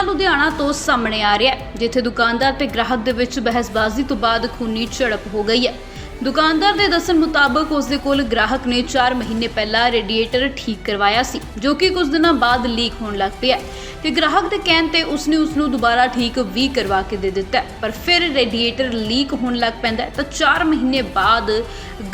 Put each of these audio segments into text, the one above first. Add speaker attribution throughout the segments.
Speaker 1: ਮਾਮਲਾ ਲੁਧਿਆਣਾ ਤੋਂ ਸਾਹਮਣੇ ਆ ਰਿਹਾ ਹੈ, ਜਿੱਥੇ ਦੁਕਾਨਦਾਰ ਤੇ ਗ੍ਰਾਹਕ ਦੇ ਵਿੱਚ ਬਹਿਸਬਾਜ਼ੀ ਤੋਂ ਬਾਅਦ ਖੂਨੀ ਝੜਪ ਹੋ ਗਈ ਹੈ। ਦੁਕਾਨਦਾਰ ਦੇ ਦੱਸਣ ਮੁਤਾਬਕ ਉਸ ਦੇ ਕੋਲ ਗ੍ਰਾਹਕ ਨੇ 4 ਮਹੀਨੇ ਪਹਿਲਾਂ ਰੇਡੀਏਟਰ ਠੀਕ ਕਰਵਾਇਆ ਸੀ, ਜੋ ਕਿ ਕੁਝ ਦਿਨਾਂ ਬਾਅਦ ਲੀਕ ਹੋਣ ਲੱਗ ਪਿਆ ਤੇ ਗ੍ਰਾਹਕ ਦੇ ਕਹਿਣ ਤੇ ਉਸਨੇ ਉਸ ਨੂੰ ਦੁਬਾਰਾ ਠੀਕ ਵੀ ਕਰਵਾ ਕੇ ਦੇ ਦਿੱਤਾ ਪਰ ਫਿਰ ਰੇਡੀਏਟਰ ਲੀਕ ਹੋਣ ਲੱਗ ਪੈਂਦਾ ਤਾਂ 4 ਮਹੀਨੇ ਬਾਅਦ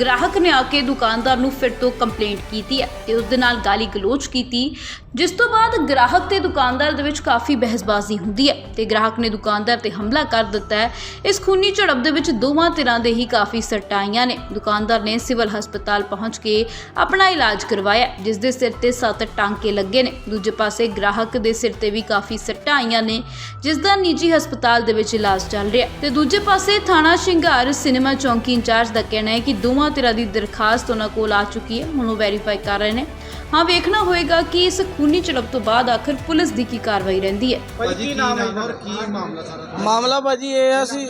Speaker 1: ਗ੍ਰਾਹਕ ਨੇ ਆ ਕੇ ਦੁਕਾਨਦਾਰ ਨੂੰ ਫਿਰ ਤੋਂ ਕੰਪਲੇਂਟ ਕੀਤੀ ਹੈ ਤੇ ਉਸ ਦੇ ਨਾਲ ਗਾਲੀ ਗਲੋਚ ਕੀਤੀ, ਜਿਸ ਤੋਂ ਬਾਅਦ ਗ੍ਰਾਹਕ ਤੇ ਦੁਕਾਨਦਾਰ ਦੇ ਵਿੱਚ ਕਾਫੀ ਬਹਿਸਬਾਜ਼ੀ ਹੁੰਦੀ ਹੈ ਤੇ ਗ੍ਰਾਹਕ ਨੇ ਦੁਕਾਨਦਾਰ ਤੇ ਹਮਲਾ ਕਰ ਦਿੱਤਾ ਹੈ। ਇਸ ਖੂਨੀ ਝੜਪ ਦੇ ਵਿੱਚ ਦੋਵਾਂ ਧਿਰਾਂ ਦੇ ਹੀ ਕਾਫੀ ਸੱਟਾਂ ਆਈਆਂ ਨੇ। ਦੁਕਾਨਦਾਰ ਨੇ ਸਿਵਲ ਹਸਪਤਾਲ ਪਹੁੰਚ ਕੇ ਆਪਣਾ ਇਲਾਜ ਕਰਵਾਇਆ ਜਿਸ ਦੇ ਸਿਰ ਤੇ ਸੱਤ ਟਾਂਕੇ ਲੱਗੇ ਨੇ। ਦੂਜੇ ਪਾਸੇ ਗ੍ਰਾਹਕ ਦੇ ਸਿਰ ਤੇ ਵੀ ਕਾਫੀ ਸੱਟਾਂ ਆਈਆਂ ਨੇ ਜਿਸ ਦਾ ਨਿੱਜੀ ਹਸਪਤਾਲ ਦੇ ਵਿੱਚ ਇਲਾਜ ਚੱਲ ਰਿਹਾ ਤੇ ਦੂਜੇ ਪਾਸੇ ਥਾਣਾ ਸ਼ਿੰਗਾਰ ਸਿਨੇਮਾ ਚੌਂਕੀ ਇੰਚਾਰਜ ਦਾ ਕਹਿਣਾ ਹੈ ਕਿ ਦੋਵਾਂ ਧਿਰਾਂ ਦੀ ਦਰਖਾਸਤ ਉਹਨਾਂ ਕੋਲ ਆ ਚੁੱਕੀ ਹੈ। ਹੁਣ ਉਹ ਵੈਰੀਫਾਈ ਕਰ ਰਹੇ ਨੇ। ਹਾਂ ਵੇਖਣਾ ਹੋਏਗਾ ਕਿ ਇਸ ਖੂਨੀ ਝੜਪ ਤੋਂ ਬਾਅਦ ਆਖਰ ਪੁਲਿਸ ਦੀ ਕੀ ਕਾਰਵਾਈ ਰਹਿੰਦੀ ਹੈ।
Speaker 2: ਭਾਜੀ ਕੀ ਨਾਮ ਹੈ? ਔਰ ਕੀ ਮਾਮਲਾ ਸਾਰਾ?
Speaker 3: ਮਾਮਲਾ ਭਾਜੀ ਇਹ ਆ ਸੀ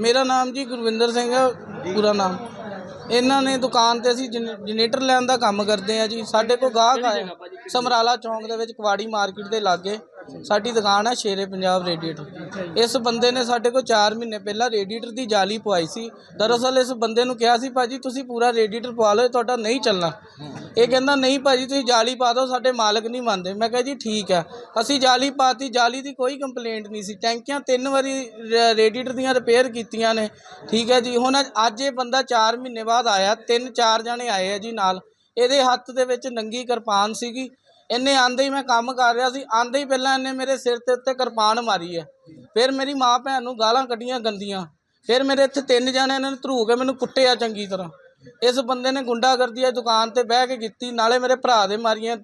Speaker 3: ਮੇਰਾ ਨਾਮ ਜੀ ਗੁਰਵਿੰਦਰ ਸਿੰਘ ਹੈ ਪੂਰਾ ਨਾਮ। ਇਹਨਾਂ ਨੇ ਦੁਕਾਨ ਤੇ ਅਸੀਂ ਜਨ- ਜਨਰੇਟਰ ਲੈਣ ਦਾ ਕੰਮ ਕਰਦੇ ਆ ਜੀ। ਸਾਡੇ ਕੋਲ ਗਾਹਕ ਆਏ। ਸਮਰਾਲਾ ਚੌਂਕ ਦੇ ਵਿੱਚ ਕਵਾੜੀ ਮਾਰਕੀਟ ਦੇ ਲਾਗੇ ਸਾਡੀ ਦੁਕਾਨ ਹੈ ਸ਼ੇਰੇ ਪੰਜਾਬ ਰੇਡੀਏਟਰ। ਇਸ ਬੰਦੇ ਨੇ ਸਾਡੇ ਕੋਲ 4 ਮਹੀਨੇ ਪਹਿਲਾਂ ਰੇਡੀਏਟਰ ਦੀ ਜਾਲੀ ਪਵਾਈ ਸੀ। ਦਰਅਸਲ ਇਸ ਬੰਦੇ ਨੂੰ ਕਿਹਾ ਸੀ, ਭਾਜੀ, ਤੁਸੀਂ ਪੂਰਾ ਰੇਡੀਏਟਰ ਪਵਾ ਲਓ, ਇਹ ਤੁਹਾਡਾ ਨਹੀਂ ਚੱਲਣਾ। ਇਹ ਕਹਿੰਦਾ, ਨਹੀਂ ਭਾਜੀ, ਤੁਸੀਂ ਜਾਲੀ ਪਾ ਦਿਓ, ਸਾਡੇ ਮਾਲਕ ਨਹੀਂ ਮੰਨਦੇ। ਮੈਂ ਕਿਹਾ, ਜੀ ਠੀਕ ਹੈ। ਅਸੀਂ ਜਾਲੀ ਪਾਤੀ, ਜਾਲੀ ਦੀ ਕੋਈ ਕੰਪਲੇਂਟ ਨਹੀਂ ਸੀ। ਟੈਂਕੀਆਂ ਤਿੰਨ ਵਾਰੀ ਰ- ਰੇਡੀਏਟਰ ਦੀਆਂ ਰਿਪੇਅਰ ਕੀਤੀਆਂ ਨੇ। ਠੀਕ ਹੈ ਜੀ, ਹੁਣ ਅੱਜ ਇਹ ਬੰਦਾ 4 ਮਹੀਨੇ ਬਾਅਦ ਆਇਆ, ਤਿੰਨ ਚਾਰ ਜਣੇ ਆਏ ਆ ਜੀ ਨਾਲ। ਇਹਦੇ ਹੱਥ ਦੇ ਵਿੱਚ ਨੰਗੀ ਕਿਰਪਾਨ ਸੀਗੀ। ਇਹਨੇ ਆਂਦੇ ਹੀ ਮੈਂ ਕੰਮ ਕਰ ਰਿਹਾ ਸੀ, ਆਂਦੇ ਹੀ ਪਹਿਲਾਂ ਇਹਨੇ ਮੇਰੇ ਸਿਰ ਤੇ ਉੱਤੇ ਕਿਰਪਾਨ ਮਾਰੀ ਹੈ। ਫਿਰ ਮੇਰੀ ਮਾਂ ਭੈਣ ਨੂੰ ਗਾਲਾਂ ਕੱਢੀਆਂ ਗੰਦੀਆਂ। ਫਿਰ ਮੇਰੇ ਇੱਥੇ ਤਿੰਨ ਜਣੇ ਇਹਨਾਂ ਨੇ ਧਰੂ ਕੇ ਮੈਨੂੰ ਕੁੱਟਿਆ ਚੰਗੀ ਤਰ੍ਹਾਂ। ਇਸ ਬੰਦੇ ਨੇ ਗੁੰਡਾਗਰਦੀ ਆ ਦੁਕਾਨ ਤੇ ਬਹਿ ਕੇ ਕੀਤੀ ਨਾਲੇ ਮੇਰੇ ਭਰਾ ਦੇ ਮਾਰੀਆਂ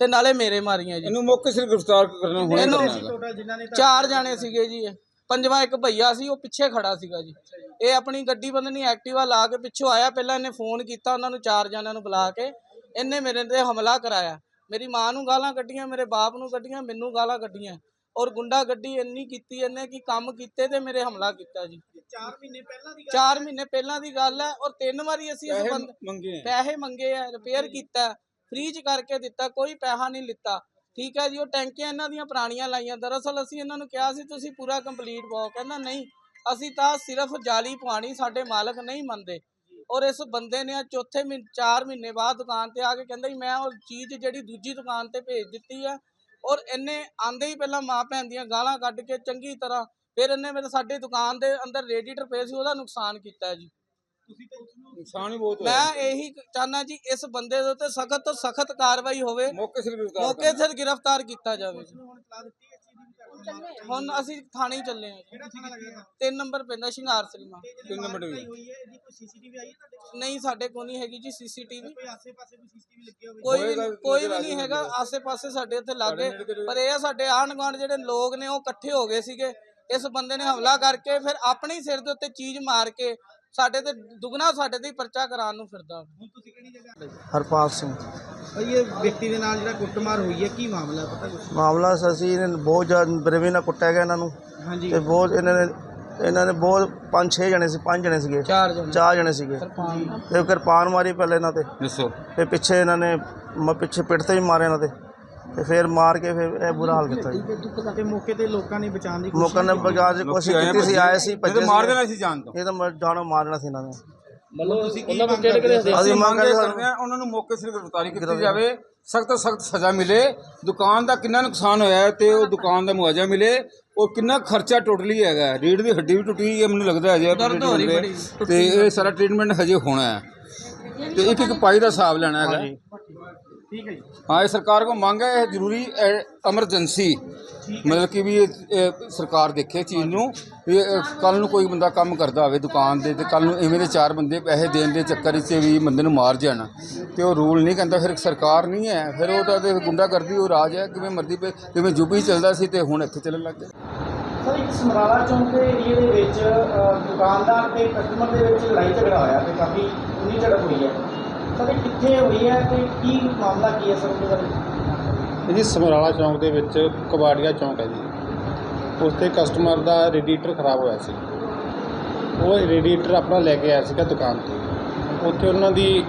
Speaker 3: ਤੇ ਨਾਲੇ ਮੇਰੇ ਮਾਰੀਆਂ ਜੀ।
Speaker 4: ਇਹਨੂੰ ਮੌਕੇ ਸਿਰ ਗ੍ਰਿਫਤਾਰ ਕਰਨਾ ਹੋਣਾ
Speaker 3: ਇਹਨੂੰ ਚਾਰ ਜਾਣੇ ਸੀਗੇ ਜੀ ਇਹ। ਪੰਜਵਾਂ ਇੱਕ ਭਈਆ ਸੀ ਉਹ ਪਿੱਛੇ ਖੜਾ ਸੀਗਾ ਜੀ। ਇਹ ਆਪਣੀ ਗੱਡੀ ਬੰਦਨੀ ਐਕਟਿਵਾ ਲਾ ਕੇ ਪਿੱਛੋਂ ਆਇਆ ਪਹਿਲਾਂ ਇਹਨੇ ਫੋਨ ਕੀਤਾ ਉਹਨਾਂ ਨੂੰ ਚਾਰ ਜਣਿਆਂ ਨੂੰ ਬੁਲਾ ਕੇ ਇਹਨੇ ਮੇਰੇ ਤੇ ਹਮਲਾ ਕਰਾਇਆ। ਮੇਰੀ ਮਾਂ ਨੂੰ ਗਾਲਾਂ ਕੱਢੀਆਂ ਮੇਰੇ ਬਾਪ ਨੂੰ ਕੱਢੀਆਂ ਮੈਨੂੰ ਗਾਲਾਂ ਕੱਢੀਆਂ। ਔਰ ਗੁੰਡਾ ਗੱਡੀ ਇੰਨੀ ਕੀਤੀ ਇਹਨੇ ਕਿ ਕੰਮ ਕੀਤੇ ਤੇ ਮੇਰੇ ਹਮਲਾ ਕੀਤਾ ਜੀ।
Speaker 2: 4 ਮਹੀਨੇ ਪਹਿਲਾਂ ਦੀ
Speaker 3: 4 ਮਹੀਨੇ ਪਹਿਲਾਂ ਦੀ ਗੱਲ ਹੈ ਔਰ ਤਿੰਨ ਵਾਰੀ ਅਸੀਂ ਇਸ ਬੰਦੇ। ਪੈਸੇ ਮੰਗੇ ਆ ਰਿਪੇਅਰ ਕੀਤਾ ਫ੍ਰੀ ਚ ਕਰਕੇ ਦਿੱਤਾ ਕੋਈ ਪੈਸਾ ਨਹੀਂ ਲਿੱਤਾ। ਠੀਕ ਹੈ ਜੀ ਉਹ ਟੈਂਕੀਆਂ ਇਹਨਾਂ ਦੀਆਂ ਪੁਰਾਣੀਆਂ ਲਾਈਆਂ। ਦਰਅਸਲ ਅਸੀਂ ਇਹਨਾਂ ਨੂੰ ਕਿਹਾ ਸੀ ਤੁਸੀਂ ਪੂਰਾ ਕੰਪਲੀਟ ਪਾਓ ਕਹਿੰਦਾ ਨਹੀਂ ਅਸੀਂ ਤਾਂ ਸਿਰਫ ਜਾਲੀ ਪਵਾਣੀ ਸਾਡੇ ਮਾਲਕ ਨਹੀਂ ਮੰਨਦੇ। ਔਰ ਇਸ ਬੰਦੇ ਨੇ ਚੌਥੇ ਮਹੀਨੇ 4 ਮਹੀਨੇ ਬਾਅਦ ਦੁਕਾਨ ਤੇ ਆ ਕੇ ਕਹਿੰਦਾ ਜੀ ਮੈਂ ਉਹ ਚੀਜ਼ ਜਿਹੜੀ ਦੂਜੀ ਦੁਕਾਨ ਤੇ ਭੇਜ ਦਿੱਤੀ ਆ ਔਰ ਇਹਨੇ ਆਂਦੇ ਹੀ ਪਹਿਲਾਂ ਮਾਂ ਭੈਣ ਦੀਆਂ ਗਾਲਾਂ ਕੱਢ ਕੇ ਚੰਗੀ ਤਰ੍ਹਾਂ ਫਿਰ ਇਹਨੇ ਮੇਰੇ ਸਾਡੇ ਦੁਕਾਨ ਦੇ ਅੰਦਰ ਰੇਡੀਏਟਰ ਪਏ ਸੀ ਉਹਦਾ ਨੁਕਸਾਨ ਕੀਤਾ ਜੀ
Speaker 4: ਨੁਕਸਾਨ ਹੀ ਬਹੁਤ ਹੋਇਆ
Speaker 3: ਮੈਂ ਇਹੀ ਚਾਹਨਾ ਜੀ ਇਸ ਬੰਦੇ ਦੇ ਉੱਤੇ ਸਖਤ ਤੋਂ ਸਖਤ ਕਾਰਵਾਈ ਹੋਵੇ
Speaker 4: ਮੌਕੇ ਸਿਰ ਗ੍ਰਿਫਤਾਰ
Speaker 3: ਮੌਕੇ ਸਿਰ ਗ੍ਰਿਫਤਾਰ ਕੀਤਾ ਜਾਵੇ ਜੀ।
Speaker 2: ਹੁਣ ਤਲਾ ਦਿੱਤੀ
Speaker 3: ਹੁਣ ਅਸੀਂ ਥਾਣੇ ਹੀ ਚੱਲੇ
Speaker 2: ਲੱਗਿਆ
Speaker 3: ਤਿੰਨ ਨੰਬਰ ਪੈਂਦਾ ਸ਼ਿੰਗਾਰ ਸਿਨੇਮਾ
Speaker 4: ਤਿੰਨ ਨੰਬਰ।
Speaker 2: ਹੋਈ ਹੈ ਇਹਦੀ ਕੋਈ ਸੀਸੀਟੀਵੀ ਆਈ ਹੈ ਤੁਹਾਡੇ ਕੋਲ
Speaker 3: ਨਹੀਂ ਸਾਡੇ ਕੋਲ ਨਹੀਂ ਹੈਗੀ ਜੀ ਸੀਸੀਟੀਵੀ।
Speaker 2: ਕੋਈ ਆਸੇ-ਪਾਸੇ ਕੋਈ ਸੀਸੀਟੀਵੀ ਲੱਗੀ ਹੋਵੇ?
Speaker 3: ਕੋਈ ਵੀ ਕੋਈ ਵੀ
Speaker 4: ਆ
Speaker 3: ਨਹੀਂ ਹੈਗਾ ਆਸੇ-ਪਾਸੇ ਸਾਡੇ ਇੱਥੇ ਲਾਗੇ। ਪਰ ਇਹ ਆ ਸਾਡੇ ਆਂਢ ਗੁਆਂਢ ਜਿਹੜੇ ਲੋਕ ਨੇ ਉਹ ਇਕੱਠੇ ਹੋ ਗਏ ਸੀਗੇ। ਇਸ ਬੰਦੇ ਨੇ ਹਮਲਾ ਕਰਕੇ ਫਿਰ ਆਪਣੇ ਹੀ ਸਿਰ ਦੇ ਉੱਤੇ ਚੀਜ਼ ਮਾਰ ਕੇ ਸਾਡੇ ਤੇ ਦੁਗਣਾ ਸਾਡੇ ਤੇ ਹੀ ਪਰਚਾ ਕਰਾਉਣ ਨੂੰ ਫਿਰਦਾ।
Speaker 2: ਹੁਣ ਤੁਸੀਂ ਕਿਹੜੀ ਜਗ੍ਹਾ
Speaker 5: ਹਰਪਾਲ ਸਿੰਘ।
Speaker 2: ਭਾਈ ਇਹ ਵਿਅਕਤੀ ਦੇ ਨਾਲ ਜਿਹੜਾ ਕੁੱਟਮਾਰ ਹੋਈ ਹੈ ਕੀ ਮਾਮਲਾ ਹੈ? ਪਤਾ ਕੁਛ?
Speaker 5: ਮਾਮਲਾ ਅਸੀਂ ਇਹਨਾਂ ਨੂੰ ਬਹੁਤ ਜ਼ਿਆਦਾ ਬਰੇਵੇ ਨਾਲ ਕੁੱਟਿਆ ਗਿਆ ਇਹਨਾਂ ਨੂੰ।
Speaker 2: ਹਾਂਜੀ।
Speaker 5: ਤੇ ਬਹੁਤ ਇਹਨਾਂ ਨੇ ਇਹਨਾਂ ਨੇ ਬਹੁਤ ਪੰਜ ਛੇ ਜਣੇ ਸੀ ਪੰਜ ਜਣੇ ਸੀਗੇ।
Speaker 3: ਚਾਰ ਜਣੇ।
Speaker 5: ਚਾਰ ਜਣੇ ਸੀਗੇ। ਤੇ ਕਿਰਪਾਨ ਮਾਰੀ ਪਹਿਲੇ ਇਹਨਾਂ ਤੇ।
Speaker 4: ਦੱਸੋ।
Speaker 5: ਤੇ ਪਿੱਛੇ ਇਹਨਾਂ ਨੇ ਮ- ਪਿੱਛੇ ਪਿੱਠ ਤੇ ਵੀ ਮਾਰੇ ਇਹਨਾਂ ਤੇ। ਤੇ ਫਿਰ ਮਾਰ ਕੇ ਫਿਰ ਇਹ ਬੁਰਾ ਹਾਲ ਕੀਤਾ ਜੀ।
Speaker 2: ਤੇ ਮੌਕੇ ਤੇ ਲੋਕਾਂ ਨੇ ਬਚਾਉਣ ਦੀ ਕੋਸ਼ਿਸ਼
Speaker 5: ਮੌਕਾ ਨੇ ਬਗਾਜ ਦੀ ਕੋਸ਼ਿਸ਼ ਕੀਤੀ ਸੀ ਆਏ ਸੀ ਭੱਜੇ
Speaker 4: ਮਾਰ। ਦੇਣਾ ਸੀ ਜਾਨ ਤੋਂ।
Speaker 5: ਇਹ ਤਾਂ ਮ- ਜਾਨੋਂ ਮਾਰਨਾ ਸੀ ਇਹਨਾਂ ਨੇ।
Speaker 2: ਤੁਸੀਂ ਕੀ ਮੰਗ ਕਰਦੇ ਹੋ
Speaker 5: ਅਸੀਂ ਮੰਗ ਕਰਦੇ ਹਾਂ
Speaker 4: ਕਰਦੇ ਉਹਨਾਂ ਨੂੰ ਮੌਕੇ ਸਿਰ ਗ੍ਰਿਫਤਾਰੀ ਕੀਤੀ ਜਾਵੇ। ਸਖਤ ਤੋਂ ਸਖਤ ਸਜ਼ਾ ਮਿਲੇ। ਦੁਕਾਨ ਦਾ ਕਿੰਨਾ ਨੁਕਸਾਨ ਹੋਇਆ ਹੈ ਤੇ ਉਹ ਦੁਕਾਨ ਦਾ ਮੁਆਵਜ਼ਾ ਮਿਲੇ। ਉਹ ਕਿੰਨਾ ਖਰਚਾ ਟੋਟਲੀ ਹੈਗਾ ਹੈ। ਰੀੜ ਦੀ ਹੱਡੀ ਵੀ ਟੁੱਟੀ ਹੈ ਮੈਨੂੰ ਲੱਗਦਾ ਹੈ
Speaker 3: ਦਰਦ ਹੋ ਰਹੀ ਬੜੀ।
Speaker 4: ਤੇ ਇਹ ਸਾਰਾ ਟ੍ਰੀਟਮੈਂਟ ਹਜੇ ਹੋਣਾ ਹੈ। ਤੇ ਇੱਕ ਇੱਕ ਪਾਈ ਦਾ ਹਿਸਾਬ ਲੈਣਾ ਹੈਗਾ।
Speaker 2: ਠੀਕ ਹੈ ਜੀ।
Speaker 4: ਹਾਂ ਇਹ ਸਰਕਾਰ ਕੋ ਮੰਗ ਹੈ ਇਹ ਜ਼ਰੂਰੀ ਐਮਰਜੈਂਸੀ ਮਤਲਬ ਕਿ ਵੀ ਇਹ ਇਹ ਸਰਕਾਰ ਦੇਖੇ ਚੀਜ਼ ਨੂੰ ਵੀ ਕੱਲ ਨੂੰ ਕੋਈ ਬੰਦਾ ਕੰਮ ਕਰਦਾ ਹੋਵੇ ਦੁਕਾਨ ਦੇ ਤੇ ਕੱਲ ਨੂੰ ਐਵੇਂ ਦੇ ਚਾਰ ਬੰਦੇ ਪੈਸੇ ਦੇਣ ਦੇ ਚੱਕਰ 'ਚ ਵੀ ਬੰਦੇ ਨੂੰ ਮਾਰ ਜਾਣ। ਤੇ ਉਹ ਰੂਲ ਨਹੀਂ ਕਹਿੰਦਾ ਫਿਰ ਸਰਕਾਰ ਨਹੀਂ ਹੈ ਫਿਰ ਉਹ ਤਾਂ ਤੇ ਗੁੰਡਾ ਕਰਦੀ ਉਹ ਰਾਜ ਹੈ ਕਿਵੇਂ ਮਰਦੀ ਪਏ ਜਿਵੇਂ ਯੂਪੀ ਚੱਲਦਾ ਸੀ ਤੇ ਹੁਣ ਇੱਥੇ ਚੱਲਣ ਲੱਗ ਗਿਆ।
Speaker 6: ਸਰ ਇੱਕ ਸਮਰਾਲਾ ਚੌਂਕ ਦੇ ਏਰੀਏ ਦੇ ਵਿੱਚ ਅ, ਦੁਕਾਨਦਾਰ ਤੇ ਕਸਟਮਰ ਦੇ ਵਿੱਚ ਲੜਾਈ ਝਗੜਾ ਹੋਇਆ ਤੇ ਕਾਫੀ ਉਨੀ ਝੜਪ ਹੋਈ ਹੈ। ਸਰ ਕਿੱਥੇ ਹੋਈ ਹੈ ਤੇ ਕੀ ਮਾਮਲਾ ਕੀ ਹੈ ਸਰ ਉਹਦੇ ਬਾਰੇ
Speaker 7: ਇਹ ਜੀ ਸਮਰਾਲਾ ਚੌਂਕ ਦੇ ਵਿੱਚ ਕਬਾੜੀਆ ਚੌਂਕ ਹੈ ਜੀ। ਉੱਥੇ ਕਸਟਮਰ ਦਾ ਰੇਡੀਏਟਰ ਖਰਾਬ ਹੋਇਆ ਸੀ। ਉਹ ਰੇਡੀਏਟਰ ਆਪਣਾ ਲੈ ਕੇ ਆਇਆ ਸੀਗਾ ਦੁਕਾਨ ਤੇ। ਉੱਥੇ ਉਹਨਾਂ ਦੀ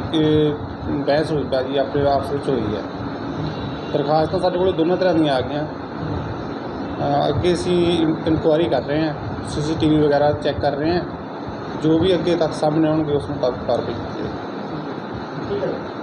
Speaker 7: ਬਹਿਸ ਹੋਈ ਜੀ, ਆਪਣੇ ਆਪਸ ਵਿੱਚ ਹੋਈ ਹੈ। ਦਰਖਾਸਤਾਂ ਸਾਡੇ ਕੋਲ ਦੋਨਾਂ ਤਰ੍ਹਾਂ ਦੀਆਂ ਆ ਗਈਆਂ। ਅੱਗੇ ਅਸੀਂ ਇਨਕੁਆਇਰੀ ਕਰ ਰਹੇ ਹਾਂ ਸੀਸੀਟੀਵੀ ਵਗੈਰਾ ਚੈੱਕ ਕਰ ਰਹੇ ਹਾਂ। ਜੋ ਵੀ ਅੱਗੇ ਤੱਕ ਸਾਹਮਣੇ ਆਉਣਗੇ, ਉਸ ਤੱਕ ਕਾਰਵਾਈ ਕੀਤੀ ਜਾਏਗੀ
Speaker 6: ਠੀਕ ਹੈ